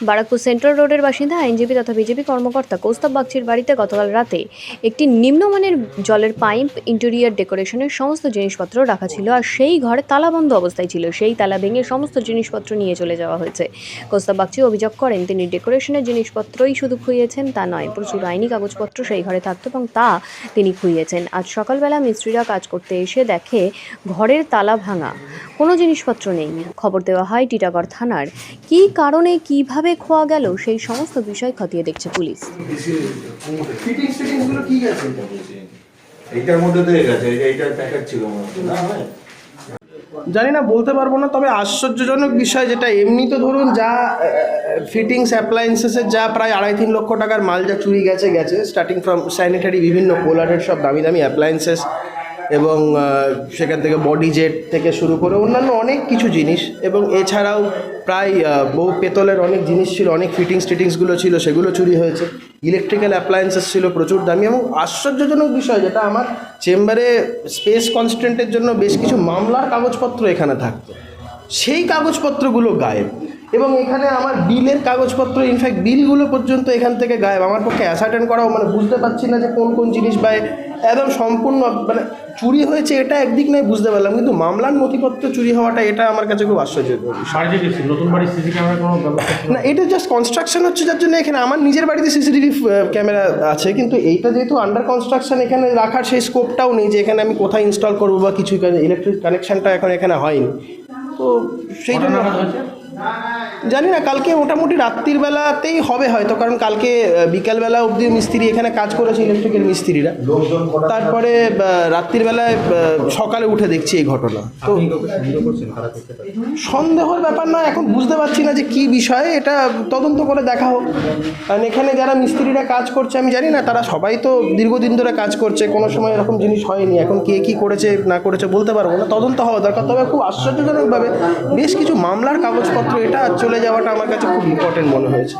Barrackpore central রোডের বাসিন্দা, আইনজীবী তথা বিজেপি কর্মকর্তা কৌস্তব বাগচির বাড়িতে গতকাল রাতে একটি নিম্নমানের জলের পাইপ, ইন্টেরিয়ার ডেকোরেশনের সমস্ত জিনিসপত্র রাখা ছিল আর সেই ঘরে তালাবন্ধ অবস্থায় ছিল। সেই তালা ভেঙে সমস্ত জিনিসপত্র নিয়ে চলে যাওয়া হয়েছে। কৌস্তব বাগচি অভিযোগ করেন, তিনি ডেকোরেশনের জিনিসপত্রই শুধু খুইয়েছেন তা নয়, প্রচুর আইনি কাগজপত্র সেই ঘরে থাকতো এবং তা তিনি খুইয়েছেন। আজ সকালবেলা মিস্ত্রিরা কাজ করতে এসে দেখে ঘরের তালা ভাঙা। কোনো জিনিসপত্র নেই। খবর দেওয়া হয় টিটাগড় থানার। কী কারণে কীভাবে খোয়া গেল সেই সমস্ত বিষয় খতিয়ে দেখছে পুলিশ। ফিটিংস ফিটিংসগুলো কি গেছে? এইটার মধ্যে দিয়ে গেছে এইটার প্যাকেট ছিল না জানি না বলতে পারব না তবে আশ্চর্যজনক বিষয় যেটা এমনি তো ধরুন যা ফিটিংস অ্যাপ্লায়েন্সেসের যা প্রায় আড়াই তিন লক্ষ টাকার মাল যা চুরি গেছে গেছে স্টার্টিং ফ্রম স্যানিটারি বিভিন্ন কোলারের সব দামি দামি অ্যাপ্লায়েন্সেস এবং সেখান থেকে বডি জেট থেকে শুরু করে অন্যান্য অনেক কিছু জিনিস এবং এছাড়াও প্রায় বহু পেতলের অনেক জিনিস ছিল, অনেক ফিটিংস টিটিংসগুলো ছিল, সেগুলো চুরি হয়েছে। ইলেকট্রিক্যাল অ্যাপ্লায়েন্সেস ছিল প্রচুর দামি এবং আশ্চর্যজনক বিষয় যেটা আমার চেম্বারে স্পেস কনস্টেন্টের জন্য বেশ কিছু মামলার কাগজপত্র এখানে থাকতো। সেই কাগজপত্রগুলো গায়েব। এবং এখানে আমার বিলের কাগজপত্র ইনফ্যাক্ট বিলগুলো পর্যন্ত এখান থেকে গায়েব। আমার পক্ষে অ্যাসার্টেন করাও মানে বুঝতে পারছি না যে কোন কোন জিনিস বা একদম সম্পূর্ণ মানে চুরি হয়েছে এটা একদিক নয় বুঝতে পারলাম। কিন্তু মামলার নথিপত্র চুরি হওয়াটা এটা আমার কাছে খুব আশ্চর্য না? এটা জাস্ট কনস্ট্রাকশন হচ্ছে যার জন্য এখানে আমার নিজের বাড়িতে সিসিটিভি ক্যামেরা আছে কিন্তু এইটা যেহেতু আন্ডার কনস্ট্রাকশন এখানে রাখার সেই স্কোপটাও নেই যে এখানে আমি কোথায় ইনস্টল করব বা কিছু ইলেকট্রিক কানেকশনটা এখন এখানে হয়নি। তো সেই জন্য? জানি না কালকে মোটামুটি রাত্রির বেলাতেই হবে হয়তো কারণ কালকে বিকালবেলা অবধি মিস্ত্রি এখানে কাজ করেছে ইলেকট্রিকের মিস্ত্রিরা। তারপরে রাত্রির বেলায় সকালে উঠে দেখছি এই ঘটনা। তো সন্দেহর ব্যাপার না এখন বুঝতে পারছি না যে কি বিষয় এটা তদন্ত করে দেখা হোক। কারণ এখানে যারা মিস্ত্রিরা কাজ করছে আমি জানি না তারা সবাই তো দীর্ঘদিন ধরে কাজ করছে কোনো সময় এরকম জিনিস হয়নি। এখন কে কি করেছে না করেছে বলতে পারব না তদন্ত হওয়া দরকার। তবে খুব আশ্চর্যজনকভাবে বেশ কিছু মামলার কাগজপত্র এটা চলে যাওয়াটা আমার কাছে খুব ইম্পর্টেন্ট মনে হয়েছে।